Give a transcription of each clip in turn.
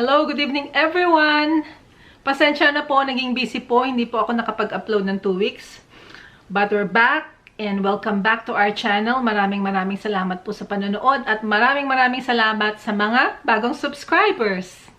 Hello, good evening everyone! Pasensya na po, naging busy po. Hindi po ako nakapag-upload ng 2 weeks. But we're back and welcome back to our channel. Maraming maraming salamat po sa panonood at maraming maraming salamat sa mga bagong subscribers.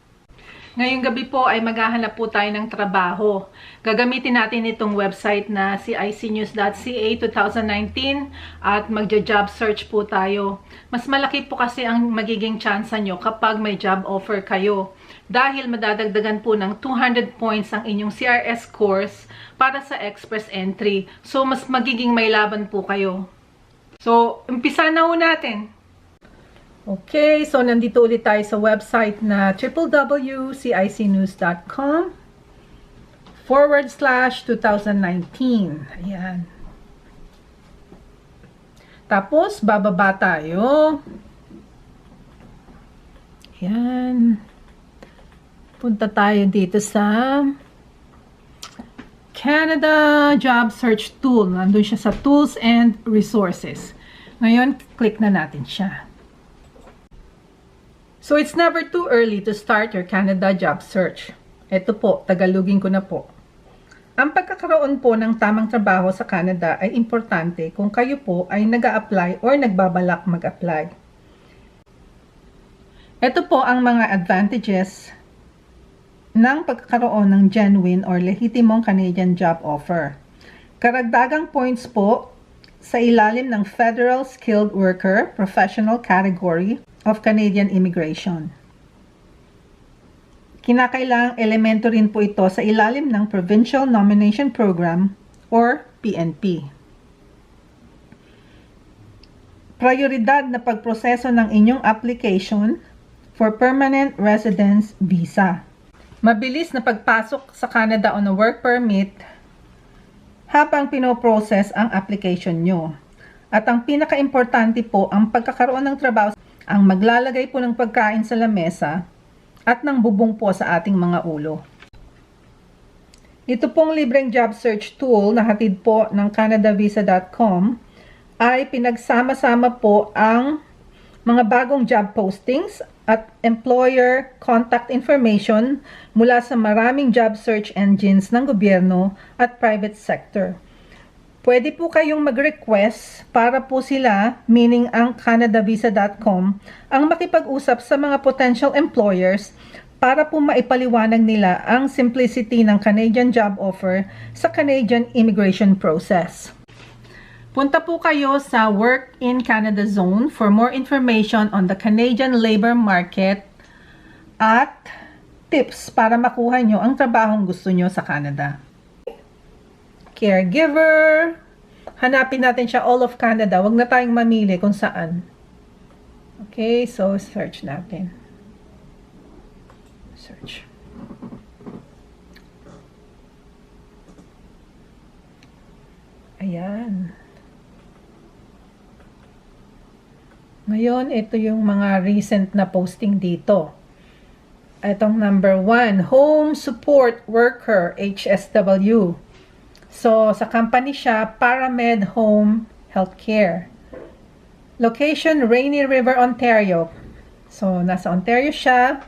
Ngayong gabi po ay maghahanap po tayo ng trabaho. Gagamitin natin itong website na cicnews.ca 2019 at magja-job search po tayo. Mas malaki po kasi ang magiging chance nyo kapag may job offer kayo. Dahil madadagdagan po ng 200 points ang inyong CRS course para sa express entry. So, mas magiging may laban po kayo. So, umpisa na natin. Okay, so nandito ulit tayo sa website na www.cicnews.com forward slash 2019. Ayan. Tapos, bababa tayo. Ayan. Punta tayo dito sa Canada Job Search Tool. Nandun siya sa Tools and Resources. Ngayon, click na natin siya. So, it's never too early to start your Canada job search. Ito po, tagalugin ko na po. Ang pagkakaroon po ng tamang trabaho sa Canada ay importante kung kayo po ay nag apply or nagbabalak mag-apply. Ito po ang mga advantages ng pagkakaroon ng genuine or lehitimong Canadian job offer. Karagdagang points po sa ilalim ng Federal Skilled Worker Professional Category of Canadian Immigration. Kinakailangang elemento rin po ito sa ilalim ng Provincial Nomination Program or PNP. Prioridad na pagproseso ng inyong application for Permanent Residence Visa. Mabilis na pagpasok sa Canada on a work permit habang pinoprocess ang application nyo. At ang pinaka-importante po ang pagkakaroon ng trabaho ang maglalagay po ng pagkain sa lamesa at ng bubong po sa ating mga ulo. Ito pong libreng job search tool na hatid po ng canadavisa.com ay pinagsama-sama po ang mga bagong job postings at employer contact information mula sa maraming job search engines ng gobyerno at private sector. Pwede po kayong mag-request para po sila, meaning ang canadavisa.com, ang makipag-usap sa mga potential employers para po maipaliwanag nila ang simplicity ng Canadian job offer sa Canadian immigration process. Punta po kayo sa Work in Canada Zone for more information on the Canadian labor market at tips para makuha nyo ang trabahong gusto nyo sa Canada caregiver. Hanapin natin siya all of Canada. Huwag na tayong mamili kung saan. Okay, so search natin. Search. Ayan. Ngayon, ito yung mga recent na posting dito. Itong number one, Home Support Worker, HSW. So, sa company siya, Paramed Home Healthcare. Location, Rainy River, Ontario. So, nasa Ontario siya.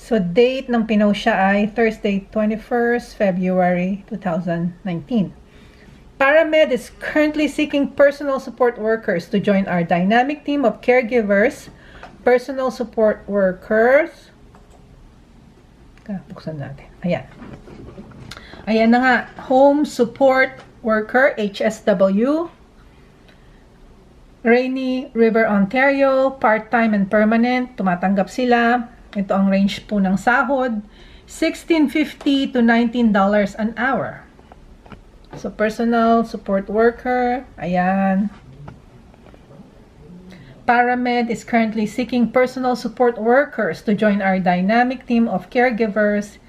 So, date ng pinost siya ay Thursday, 21st February 2019. Paramed is currently seeking personal support workers to join our dynamic team of caregivers, personal support workers. Buksan natin. Ayan. Ayan na nga, Home Support Worker, HSW. Rainy River, Ontario, part-time and permanent, tumatanggap sila. Ito ang range po ng sahod, $16.50 to $19 an hour. So, personal support worker, ayan. Paramed is currently seeking personal support workers to join our dynamic team of caregivers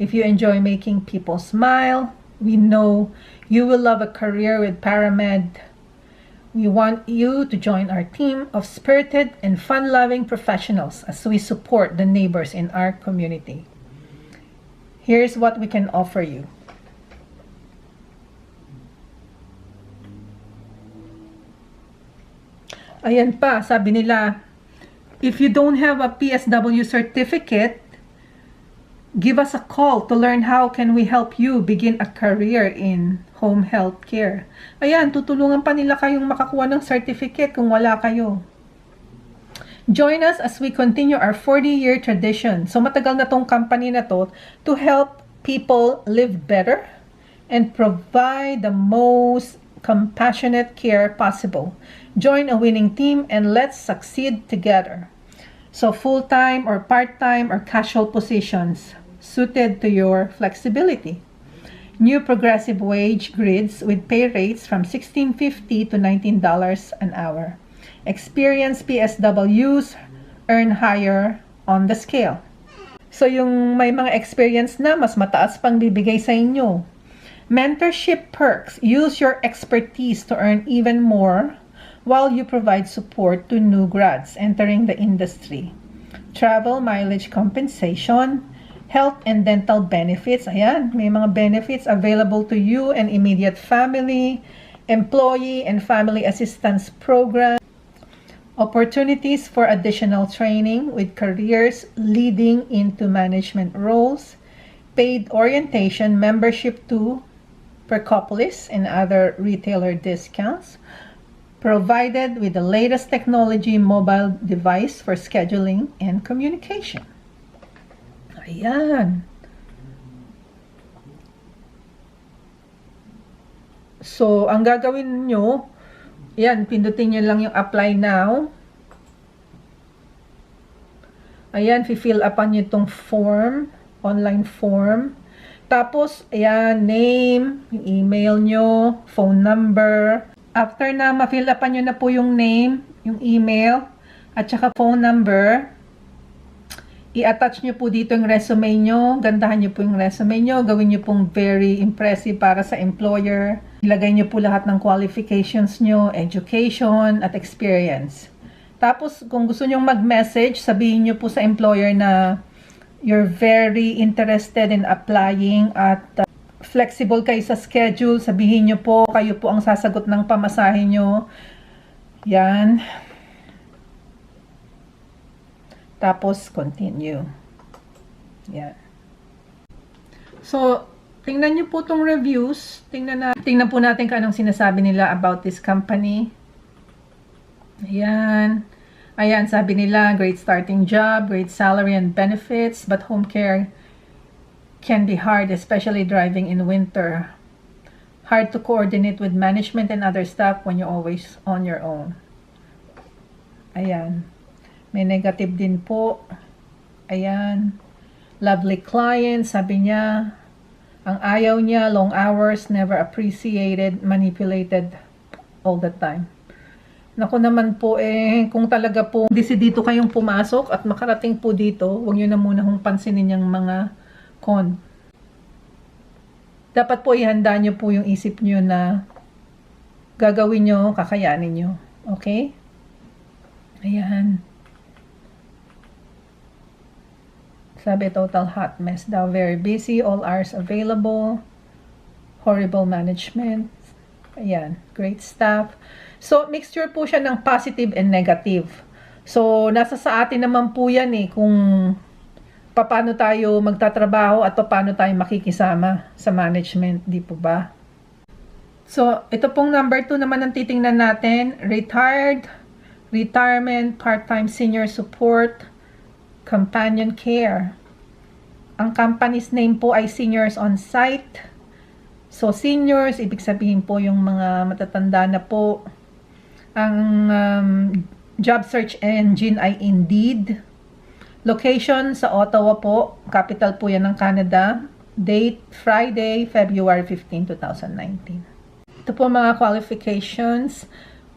If you enjoy making people smile, we know you will love a career with Paramed. We want you to join our team of spirited and fun loving professionals as we support the neighbors in our community. Here's what we can offer you. Ayan pa, sabi nila, if you don't have a PSW certificate, Give us a call to learn how can we help you begin a career in home health care. Ayan, tutulungan pa nila kayong makakuha ng certificate kung wala kayo. Join us as we continue our 40-year tradition. So matagal na tong company na to to help people live better and provide the most compassionate care possible. Join a winning team and let's succeed together. So full-time or part-time or casual positions suited to your flexibility. New progressive wage grids with pay rates from $16.50 to $19 an hour. Experienced PSWs earn higher on the scale. So yung may mga experience na, mas mataas pang bibigay sa inyo. Mentorship perks. Use your expertise to earn even more while you provide support to new grads entering the industry. Travel mileage compensation, health and dental benefits. Ayan, may mga benefits available to you and immediate family, employee and family assistance program, opportunities for additional training with careers leading into management roles, paid orientation, membership to Percopolis and other retailer discounts, provided with the latest technology mobile device for scheduling and communication. Ayan. So, ang gagawin nyo, yan, pindutin nyo lang yung apply now. Ayan, fill upan nyo itong form, online form. Tapos, ayan, name, email nyo, phone number. After na ma-fill upan nyo na po yung name, yung email, at saka phone number, i-attach nyo po dito yung resume nyo, gandahan nyo po yung resume nyo, gawin nyo pong very impressive para sa employer. Ilagay nyo po lahat ng qualifications nyo, education, at experience. Tapos, kung gusto nyo mag-message, sabihin nyo po sa employer na you're very interested in applying at uh, flexible kayo sa schedule. Sabihin nyo po, kayo po ang sasagot ng pamasahe nyo. Yan. Tapos, continue. Yan. So, tingnan nyo po tong reviews. Tingnan, na, tingnan po natin kung anong sinasabi nila about this company. Ayan. Ayan, sabi nila, great starting job, great salary and benefits, but home care can be hard, especially driving in winter. Hard to coordinate with management and other staff when you're always on your own. Ayan. May negative din po. Ayan. Lovely client, sabi niya. Ang ayaw niya, long hours, never appreciated, manipulated all the time. Naku naman po eh, kung talaga po dito kayong pumasok at makarating po dito, huwag nyo na muna hong pansinin yung mga con. Dapat po ihanda nyo po yung isip nyo na gagawin nyo, kakayanin nyo. Okay? Ayan. Sabi, total hot mess daw. Very busy, all hours available. Horrible management. Ayan, great staff. So, mixture po siya ng positive and negative. So, nasa sa atin naman po yan eh, kung paano tayo magtatrabaho at paano tayo makikisama sa management, di po ba? So, ito pong number 2 naman ang titingnan natin. Retired, retirement, part-time senior support, companion care. Ang company's name po ay Seniors on Site. So, seniors, ibig sabihin po yung mga matatanda na po. Ang um, job search engine ay Indeed. Location sa Ottawa po. Capital po yan ng Canada. Date, Friday, February 15, 2019. Ito po mga qualifications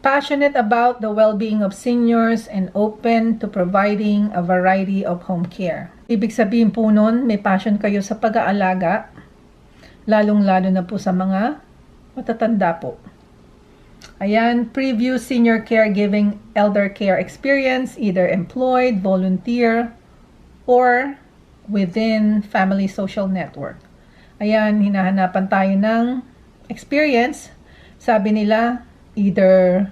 passionate about the well-being of seniors and open to providing a variety of home care. Ibig sabihin po nun, may passion kayo sa pag-aalaga, lalong-lalo na po sa mga matatanda po. Ayan, previous senior caregiving elder care experience, either employed, volunteer, or within family social network. Ayan, hinahanapan tayo ng experience. Sabi nila, either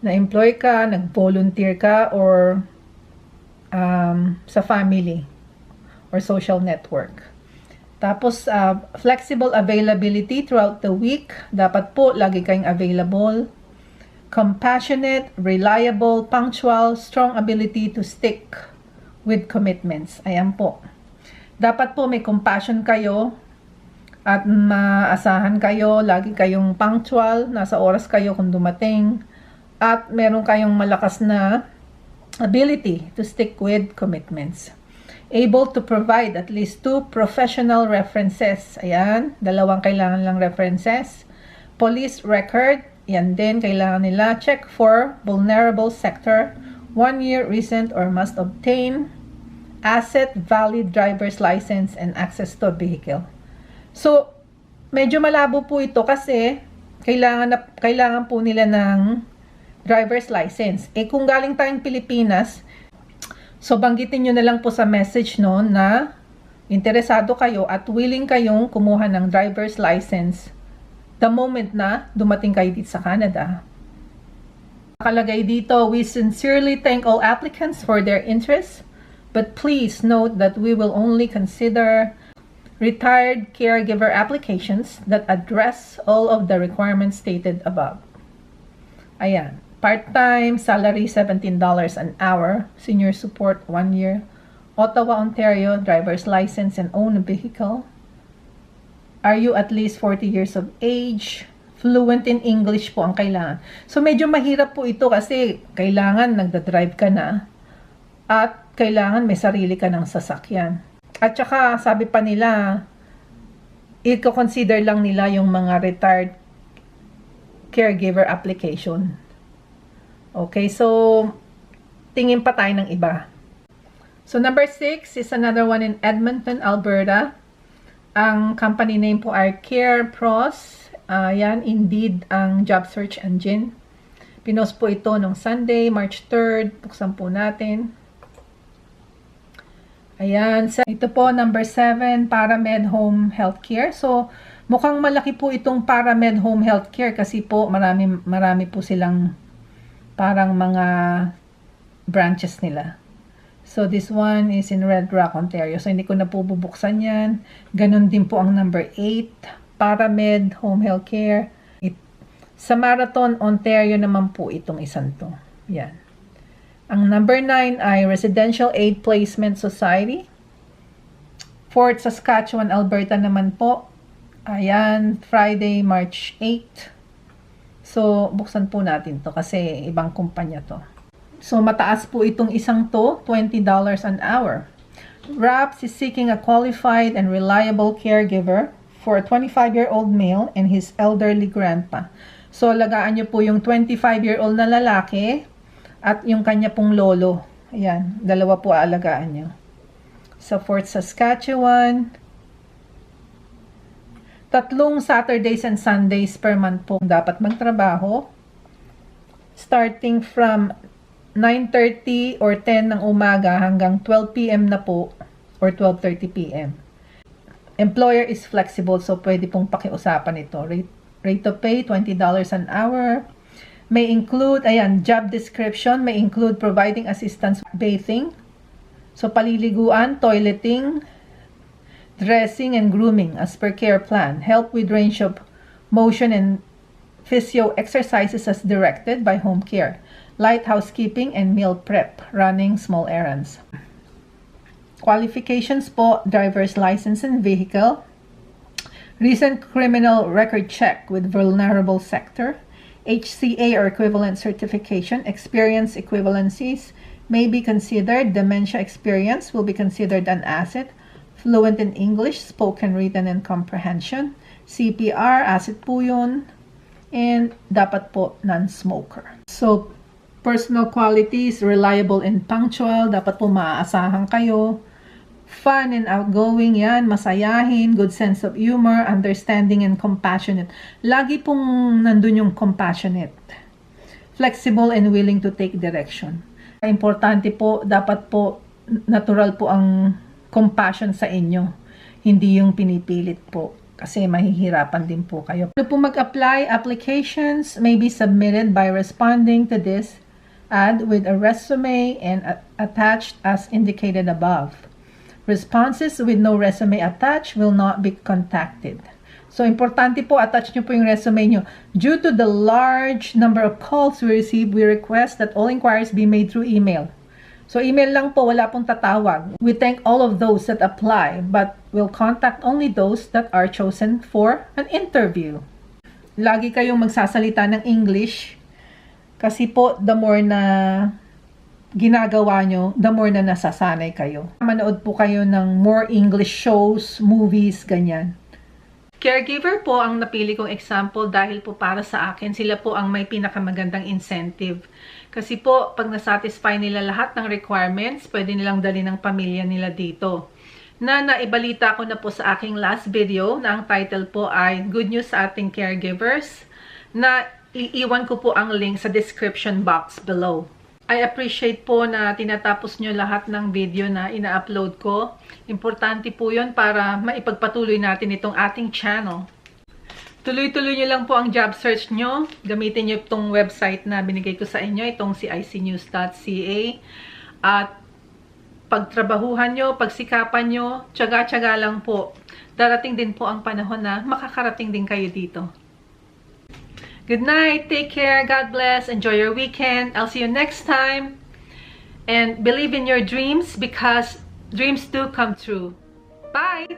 na-employ ka, nag-volunteer ka, or um, sa family. or social network. Tapos, uh, flexible availability throughout the week. Dapat po, lagi kayong available. Compassionate, reliable, punctual, strong ability to stick with commitments. Ayan po. Dapat po may compassion kayo at maasahan kayo, lagi kayong punctual, nasa oras kayo kung dumating, at meron kayong malakas na ability to stick with commitments able to provide at least two professional references. Ayan, dalawang kailangan lang references. Police record, yan din kailangan nila. Check for vulnerable sector, one year recent or must obtain asset, valid driver's license, and access to a vehicle. So, medyo malabo po ito kasi kailangan, na, kailangan po nila ng driver's license. Eh kung galing tayong Pilipinas, So, banggitin nyo na lang po sa message no na interesado kayo at willing kayong kumuha ng driver's license the moment na dumating kayo dito sa Canada. Nakalagay dito, we sincerely thank all applicants for their interest, but please note that we will only consider retired caregiver applications that address all of the requirements stated above. Ayan. Part-time, salary $17 an hour. Senior support, 1 year. Ottawa, Ontario, driver's license and own vehicle. Are you at least 40 years of age? Fluent in English po ang kailangan. So medyo mahirap po ito kasi kailangan nagda-drive ka na at kailangan may sarili ka ng sasakyan. At saka sabi pa nila, i-consider lang nila yung mga retired caregiver application. Okay, so tingin pa tayo ng iba. So number 6 is another one in Edmonton, Alberta. Ang company name po ay Care Pros. Uh, yan, indeed, ang job search engine. Pinost po ito nung Sunday, March 3rd. Buksan po natin. Ayan. So, ito po, number 7, Paramed Home Healthcare. So, mukhang malaki po itong Paramed Home Healthcare kasi po marami, marami po silang parang mga branches nila. So, this one is in Red Rock, Ontario. So, hindi ko na po bubuksan yan. Ganon din po ang number 8, Paramed Home Health Care. It, sa Marathon, Ontario naman po itong isang to. Yan. Ang number 9 ay Residential Aid Placement Society. Fort Saskatchewan, Alberta naman po. Ayan, Friday, March 8. So, buksan po natin to kasi ibang kumpanya to. So, mataas po itong isang to, $20 an hour. RAPS is seeking a qualified and reliable caregiver for a 25-year-old male and his elderly grandpa. So, lagaan nyo po yung 25-year-old na lalaki at yung kanya pong lolo. Ayan, dalawa po aalagaan nyo. Sa Fort Saskatchewan, Tatlong Saturdays and Sundays per month po dapat magtrabaho. Starting from 9.30 or 10 ng umaga hanggang 12 p.m. na po or 12.30 p.m. Employer is flexible so pwede pong pakiusapan ito. Rate, rate of pay, $20 an hour. May include, ayan, job description, may include providing assistance bathing. So paliliguan, toileting, dressing and grooming as per care plan, help with range of motion and physio exercises as directed by home care, light housekeeping and meal prep, running small errands. Qualifications po, driver's license and vehicle, recent criminal record check with vulnerable sector, HCA or equivalent certification, experience equivalencies may be considered, dementia experience will be considered an asset, fluent in English, spoken, written, and comprehension. CPR, asset po yun. And dapat po non-smoker. So, personal qualities, reliable and punctual. Dapat po maaasahan kayo. Fun and outgoing, yan. Masayahin, good sense of humor, understanding and compassionate. Lagi pong nandun yung compassionate. Flexible and willing to take direction. Importante po, dapat po natural po ang compassion sa inyo. Hindi yung pinipilit po kasi mahihirapan din po kayo. Ano po mag-apply, applications may be submitted by responding to this ad with a resume and attached as indicated above. Responses with no resume attached will not be contacted. So, importante po, attach nyo po yung resume nyo. Due to the large number of calls we receive, we request that all inquiries be made through email. So, email lang po, wala pong tatawag. We thank all of those that apply, but we'll contact only those that are chosen for an interview. Lagi kayong magsasalita ng English kasi po, the more na ginagawa nyo, the more na nasasanay kayo. Manood po kayo ng more English shows, movies, ganyan. Caregiver po ang napili kong example dahil po para sa akin, sila po ang may pinakamagandang incentive. Kasi po, pag nasatisfy nila lahat ng requirements, pwede nilang dali ng pamilya nila dito. Na naibalita ko na po sa aking last video na ang title po ay Good News sa ating caregivers na iiwan ko po ang link sa description box below. I appreciate po na tinatapos nyo lahat ng video na ina-upload ko. Importante po yon para maipagpatuloy natin itong ating channel. Tuloy-tuloy nyo lang po ang job search nyo. Gamitin nyo itong website na binigay ko sa inyo, itong cicnews.ca. At pagtrabahuhan nyo, pagsikapan nyo, tsaga-tsaga lang po. Darating din po ang panahon na makakarating din kayo dito. Good night. Take care. God bless. Enjoy your weekend. I'll see you next time. And believe in your dreams because dreams do come true. Bye.